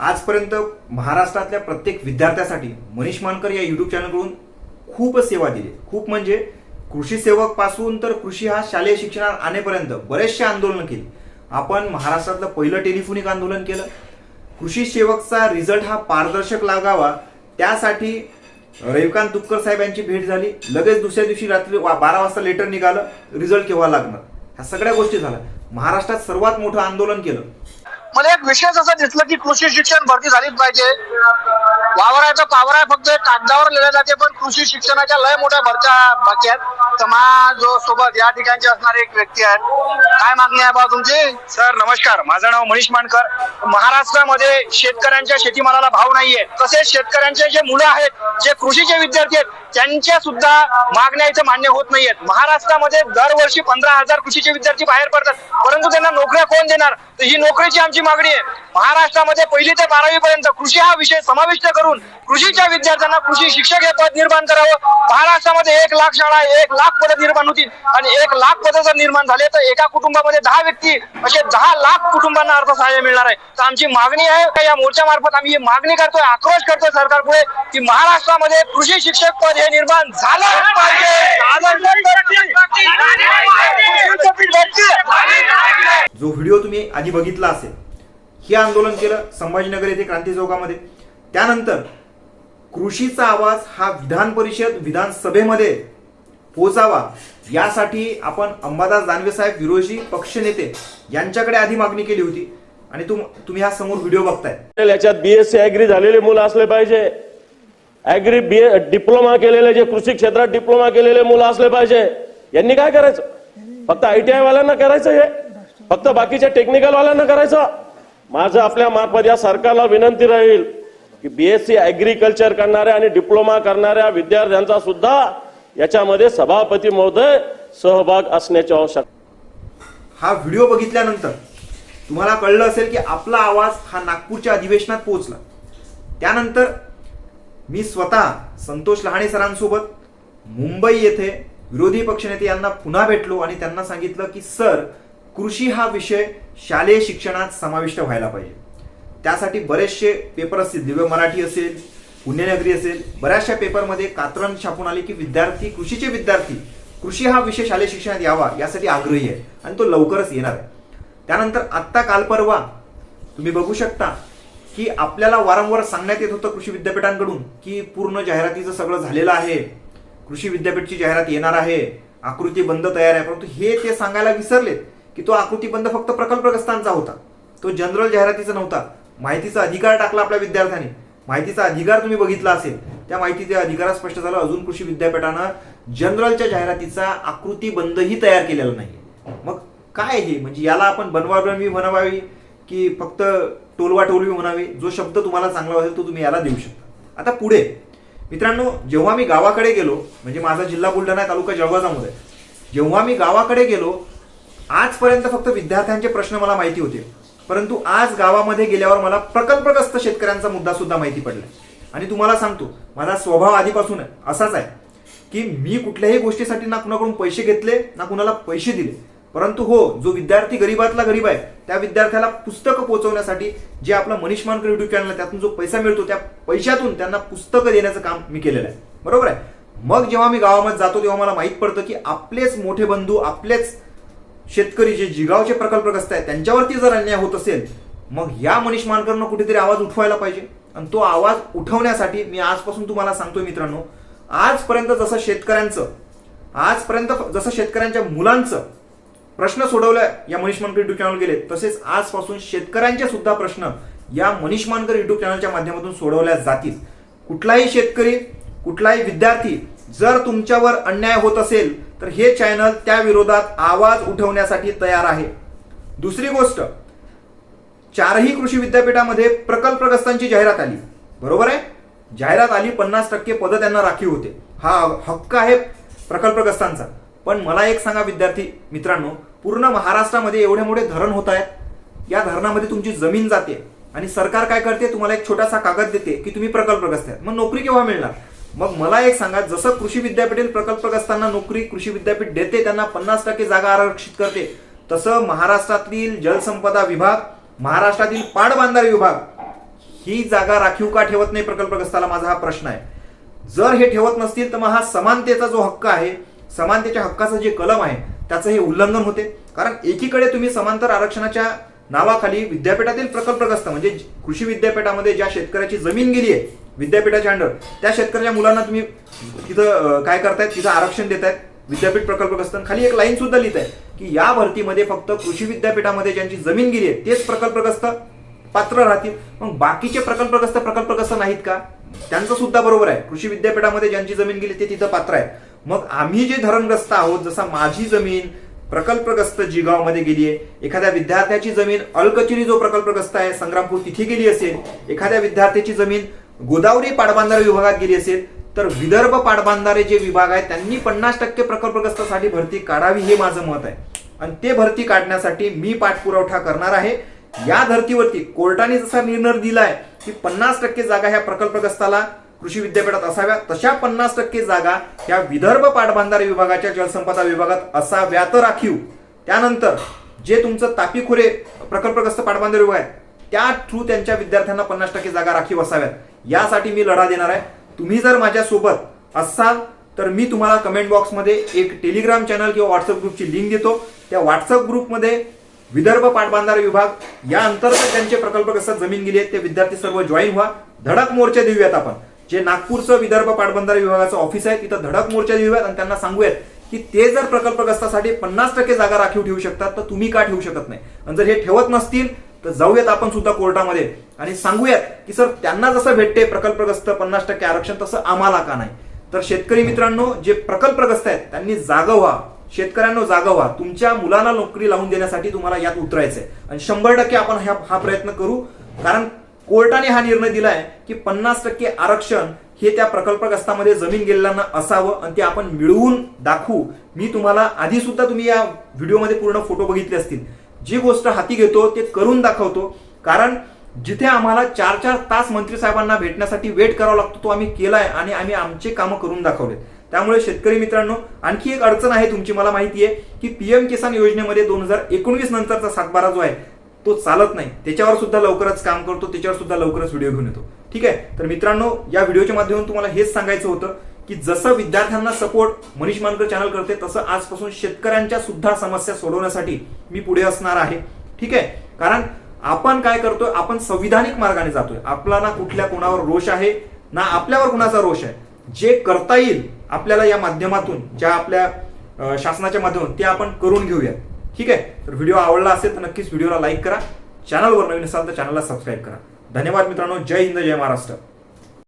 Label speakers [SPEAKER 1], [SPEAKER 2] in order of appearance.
[SPEAKER 1] आजपर्यंत महाराष्ट्रातल्या प्रत्येक विद्यार्थ्यासाठी मनीष मानकर या युट्यूब चॅनलकडून खूप सेवा दिली. खूप म्हणजे कृषी सेवकपासून तर कृषी हा शालेय शिक्षणात आणेपर्यंत बरेचसे आंदोलन केली. आपण महाराष्ट्रातलं पहिलं टेलिफोनिक आंदोलन केलं. कृषी सेवकचा रिझल्ट हा पारदर्शक लागावा. त्यासाठी रविकांत तुपकर साहेब यांची भेट झाली. लगेच दुसऱ्या दिवशी रात्री बारा वाजता लेटर निघालं. रिझल्ट केव्हा लागणार? ह्या सगळ्या गोष्टी झाल्या. महाराष्ट्रात सर्वात मोठं आंदोलन केलं.
[SPEAKER 2] मला एक विशेष असं दिसलं की कृषी शिक्षण भरती झालीच पाहिजे. वावरायचं पावर आहे फक्त कागदावर लिहिले जाते पण कृषी शिक्षणाच्या लय मोठ्या भरत्या बाकी आहेत. तर मा जो सोबत या ठिकाणचे असणारे एक व्यक्ती आहेत. काय मागणी आहे बा तुमची? सर नमस्कार. माझं नाव मनीष मानकर. महाराष्ट्रामध्ये शेतकऱ्यांच्या शेतीमालाला भाव नाहीये. तसेच शेतकऱ्यांचे जे मुलं आहेत जे कृषीचे विद्यार्थी आहेत त्यांच्या सुद्धा मागण्या इथे मान्य होत नाहीयेत. महाराष्ट्रामध्ये दरवर्षी पंधरा हजार कृषीचे विद्यार्थी बाहेर पडतात. परंतु त्यांना नोकऱ्या कोण देणार? तर ही नोकरीची आमची मागणी आहे. महाराष्ट्रामध्ये पहिली ते बारावी पर्यंत कृषी हा विषय समाविष्ट करून कृषीच्या विद्यार्थ्यांना कृषी शिक्षक हे पद निर्माण करावं. महाराष्ट्रामध्ये एक लाख शाळा एक लाख पदं निर्माण होतील आणि एक लाख पदं जर निर्माण झाले तर एका कुटुंबामध्ये दहा व्यक्ती असे दहा लाख कुटुंबांना अर्थसहाय्य मिळणार आहे. तर आमची मागणी आहे का या मोर्चामार्फत आम्ही ही मागणी करतोय आक्रोश करतोय सरकारपुढे की महाराष्ट्रामध्ये कृषी शिक्षक पद हे निर्माण झालं. पाहिजे
[SPEAKER 1] जो व्हिडिओ तुम्ही आधी बघितला असेल हे आंदोलन केलं संभाजीनगर येथे क्रांती चौकामध्ये. त्यानंतर कृषीचा आवाज हा विधान परिषद विधानसभेमध्ये पोहोचावा यासाठी आपण अंबादास दानवे साहेब विरोधी पक्षनेते यांच्याकडे आधी मागणी केली होती. आणि तुम तुम्ही हा समोर व्हिडिओ बघताय.
[SPEAKER 3] याच्यात बीएससी अॅग्री झालेले मुलं असले पाहिजे. ऍग्री बी डिप्लोमा केलेले जे कृषी क्षेत्रात डिप्लोमा केलेले मुलं असले पाहिजे. यांनी काय करायचं? फक्त आयटीआय वाल्यांना करायचं हे? फक्त बाकीच्या टेक्निकल वाल्यांना करायचं? माझं आपल्या मार्फत या सरकारला विनंती राहील की बीएससी ऍग्रीकल्चर करणाऱ्या आणि डिप्लोमा करणाऱ्या विद्यार्थ्यांचा सुद्धा याच्यामध्ये सभापती महोदय सहभाग असण्याची आवश्यकता
[SPEAKER 1] हा व्हिडिओ बघितल्यानंतर तुम्हाला कळलं असेल की आपला आवाज हा नागपूरच्या अधिवेशनात पोहोचला. त्यानंतर मी स्वतः संतोष लहाणे सरांसोबत मुंबई येथे विरोधी पक्षनेते यांना पुन्हा भेटलो आणि त्यांना सांगितलं की सर कृषी हा विषय शालेय शिक्षणात समाविष्ट व्हायला पाहिजे. त्यासाठी बरेचसे पेपर असतील दिव्य मराठी असेल पुण्यनगरी असेल बऱ्याचशा पेपरमध्ये कात्रण छापून आले की विद्यार्थी कृषीचे विद्यार्थी कृषी हा विषय शालेय शिक्षणात यावा यासाठी आग्रही आहे आणि तो लवकरच येणार आहे. त्यानंतर आत्ता काल परवा तुम्ही बघू शकता की आपल्याला वारंवार सांगण्यात येत होतं कृषी विद्यापीठांकडून की पूर्ण जाहिरातीचं सगळं झालेलं आहे. कृषी विद्यापीठची जाहिरात येणार आहे. आकृती बंद तयार आहे. परंतु हे ते सांगायला विसरलेत की तो आकृती बंद फक्त प्रकल्पग्रस्तांचा होता. तो जनरल जाहिरातीचा नव्हता. माहितीचा अधिकार टाकला आपल्या विद्यार्थ्यांनी. माहितीचा अधिकार तुम्ही बघितला असेल. त्या माहितीच्या अधिकारात स्पष्ट झालं अजून कृषी विद्यापीठानं जनरलच्या जाहिरातीचा आकृती बंदही तयार केलेला नाही. मग काय हे? म्हणजे याला आपण बनवाबनवी बनवावी? की फक्त टोलवा टोलवी म्हणावी जो शब्द तुम्हाला चांगला वाटेल तो तुम्ही याला देऊ शकता. आता पुढे. मित्रांनो जेव्हा मी गावाकडे गेलो म्हणजे माझा जिल्हा बुलढाणा तालुका जळगावजामध्ये जेव्हा मी गावाकडे गेलो आजपर्यंत फक्त विद्यार्थ्यांचे प्रश्न मला माहिती होते. परंतु आज गावामध्ये गेल्यावर मला प्रकल्पग्रस्त शेतकऱ्यांचा मुद्दा सुद्धा माहिती पडला. आणि तुम्हाला सांगतो माझा स्वभाव आधीपासून असाच आहे की मी कुठल्याही गोष्टीसाठी ना कुणाकडून पैसे घेतले ना कुणाला पैसे दिले. परंतु हो जो विद्यार्थी गरीबातला गरीब आहे त्या विद्यार्थ्याला पुस्तकं पोहोचवण्यासाठी जे आपला मनीष मानकर युट्यूब चॅनल आहे त्यातून जो पैसा मिळतो त्या पैशातून त्यांना पुस्तकं देण्याचं काम मी केलेलं आहे. बरोबर आहे? मग जेव्हा मी गावामध्ये जातो तेव्हा मला माहीत पडतं की आपलेच मोठे बंधू आपलेच शेतकरी जे जिगावचे प्रकल्पग्रस्त आहेत त्यांच्यावरती जर अन्याय होत असेल मग या मनीष मानकरनं कुठेतरी आवाज उठवायला पाहिजे. आणि तो आवाज उठवण्यासाठी मी आजपासून तुम्हाला सांगतोय मित्रांनो आजपर्यंत जसं शेतकऱ्यांचं आजपर्यंत जसं शेतकऱ्यांच्या मुलांचं प्रश्न सोडवल्या. या मनीष मानकर युट्यूब चॅनल गेले तसेच आजपासून शेतकऱ्यांचे सुद्धा प्रश्न या मनीष मानकर युट्यूब चॅनलच्या माध्यमातून सोडवल्या जातील. कुठलाही शेतकरी कुठलाही विद्यार्थी जर तुमच्यावर अन्याय होत असेल तर हे चॅनल त्या विरोधात आवाज उठवण्यासाठी तयार आहे. दुसरी गोष्ट चारही कृषी विद्यापीठामध्ये प्रकल्पग्रस्तांची जाहिरात आली. बरोबर आहे? जाहिरात आली पन्नास टक्के पदं त्यांना राखीव होते. हा हक्क आहे प्रकल्पग्रस्तांचा. पण मला एक सांगा विद्यार्थी मित्रांनो पूर्ण महाराष्ट्रामध्ये एवढे मोठे धरण होत आहेत या धरणामध्ये तुमची जमीन जाते आणि सरकार काय करते? तुम्हाला एक छोटासा कागद देते की तुम्ही प्रकल्पग्रस्त मग नोकरी केव्हा मिळणार? मग मला एक सांगा जसं कृषी विद्यापीठील प्रकल्पग्रस्तांना नोकरी कृषी विद्यापीठ देते त्यांना पन्नास टक्के जागा आरक्षित करते तसं महाराष्ट्रातील जलसंपदा विभाग महाराष्ट्रातील पाडबांधार विभाग ही जागा राखीव का ठेवत नाही प्रकल्पग्रस्ताला माझा हा प्रश्न आहे. जर हे ठेवत नसतील तर मग हा समानतेचा जो हक्क आहे समानतेच्या हक्काचं जे कलम आहे त्याचं हे उल्लंघन होते. कारण एकीकडे तुम्ही समांतर आरक्षणाच्या नावाखाली विद्यापीठातील प्रकल्पग्रस्त म्हणजे कृषी विद्यापीठामध्ये ज्या शेतकऱ्याची जमीन गेली आहे विद्यापीठाच्या अंडर त्या शेतकऱ्याच्या मुलांना तुम्ही तिथं काय करतायत? तिथं आरक्षण देतायत विद्यापीठ प्रकल्पग्रस्त. खाली एक लाईन सुद्धा लिहित आहे की या भरतीमध्ये फक्त कृषी विद्यापीठामध्ये ज्यांची जमीन गेली आहे तेच प्रकल्पग्रस्त पात्र राहतील. मग बाकीचे प्रकल्पग्रस्त प्रकल्पग्रस्त नाहीत का? त्यांचं सुद्धा बरोबर आहे. कृषी विद्यापीठामध्ये ज्यांची जमीन गेली ते तिथं पात्र आहे मग आम्ही जे धरणग्रस्त आहोत जसा माझी जमीन प्रकल्पग्रस्त जिगावमध्ये गेली आहे एखाद्या विद्यार्थ्याची जमीन अलकचेरी जो प्रकल्पग्रस्त आहे संग्रामपूर तिथे गेली असेल एखाद्या विद्यार्थ्याची जमीन गोदावरी पाटबंधारे विभागात गेली असेल तर विदर्भ पाडबांधारे जे विभाग आहे त्यांनी पन्नास टक्के प्रकल्पग्रस्तासाठी भरती काढावी हे माझं मत आहे. आणि ते भरती काढण्यासाठी मी पाठपुरवठा करणार आहे. या धर्तीवरती कोर्टाने जसा निर्णय दिलाय की पन्नास टक्के जागा ह्या प्रकल्पग्रस्ताला कृषी विद्यापीठात असाव्या तशा पन्नास टक्के जागा या विदर्भ पाटबंधारे विभागाच्या जलसंपदा विभागात असाव्यात राखीव. त्यानंतर जे तुमचं तापी खोरे प्रकल्पग्रस्त पाटबंधारे विभाग आहे त्या थ्रू त्यांच्या विद्यार्थ्यांना पन्नास टक्के जागा राखीव असाव्यात. यासाठी मी लढा देणार आहे. तुम्ही जर माझ्यासोबत असाल तर मी तुम्हाला कमेंट बॉक्समध्ये एक टेलिग्राम चॅनल किंवा व्हॉट्सअप ग्रुपची लिंक देतो. त्या व्हॉट्सअप ग्रुपमध्ये विदर्भ पाटबंधारे विभाग या अंतर्गत त्यांचे प्रकल्पग्रस्त जमीन गेली आहेत ते विद्यार्थी सर्व जॉईन व्हा. धडक मोर्चा देऊयात आपण. जे नागपूरचं विदर्भ पाटबंधारे विभागाचं ऑफिस आहे तिथं धडक मोर्चा देऊयात आणि त्यांना सांगूयात की ते जर प्रकल्पग्रस्तासाठी पन्नास टक्के जागा राखीव ठेवू शकतात तर तुम्ही का ठेवू शकत नाही? आणि जर हे ठेवत नसतील तर जाऊयात आपण सुद्धा कोर्टामध्ये आणि सांगूयात की सर त्यांना जसं भेटते प्रकल्पग्रस्त पन्नास टक्के आरक्षण तसं आम्हाला का नाही? तर शेतकरी मित्रांनो जे प्रकल्पग्रस्त आहेत त्यांनी जागा व्हा. शेतकऱ्यांना जागा व्हा. तुमच्या मुलांना नोकरी लावून देण्यासाठी तुम्हाला यात उतरायचंय. आणि शंभर टक्के आपण हा हा प्रयत्न करू. कारण कोर्टाने हा निर्णय दिलाय की पन्नास टक्के आरक्षण हे त्या प्रकल्पग्रस्तामध्ये जमीन गेलेल्यांना असावं आणि ते आपण मिळवून दाखवू. मी तुम्हाला आधी सुद्धा तुम्ही या व्हिडिओमध्ये पूर्ण फोटो बघितले असतील. जी गोष्ट हाती घेतो ते करून दाखवतो. कारण जिथे आम्हाला चार चार तास मंत्री साहेबांना भेटण्यासाठी वेट करावा लागतो तो आम्ही केलाय आणि आम्ही आमचे कामं करून दाखवले. त्यामुळे शेतकरी मित्रांनो आणखी एक अडचण आहे तुमची मला माहिती आहे की पीएम किसान योजनेमध्ये दोन हजार एकोणवीस नंतरचा सातबारा जो आहे तो चालत नाही. त्याच्यावर सुद्धा लवकरच काम करतो त्याच्यावर सुद्धा लवकरच व्हिडिओ घेऊन येतो. ठीक आहे? तर मित्रांनो या व्हिडिओच्या माध्यमातून तुम्हाला हेच सांगायचं होतं की जसं विद्यार्थ्यांना सपोर्ट मनीष मानकर चॅनल करते तसं आजपासून शेतकऱ्यांच्या सुद्धा समस्या सोडवण्यासाठी मी पुढे असणार आहे. ठीक आहे? कारण आपण काय करतोय आपण संविधानिक मार्गाने जातोय. आपला ना कुठल्या कोणावर रोष आहे ना आपल्यावर कुणाचा रोष आहे. जे करता येईल आपल्याला या माध्यमातून ज्या आपल्या शासनाच्या माध्यमातून ते आपण करून घेऊयात. ठीक आहे? तर व्हिडिओ आवडला असेल तर नक्कीच व्हिडिओला लाईक करा. चॅनलवर नवीन असाल तर चॅनलला सबस्क्राईब करा. धन्यवाद मित्रांनो. जय हिंद जय महाराष्ट्र.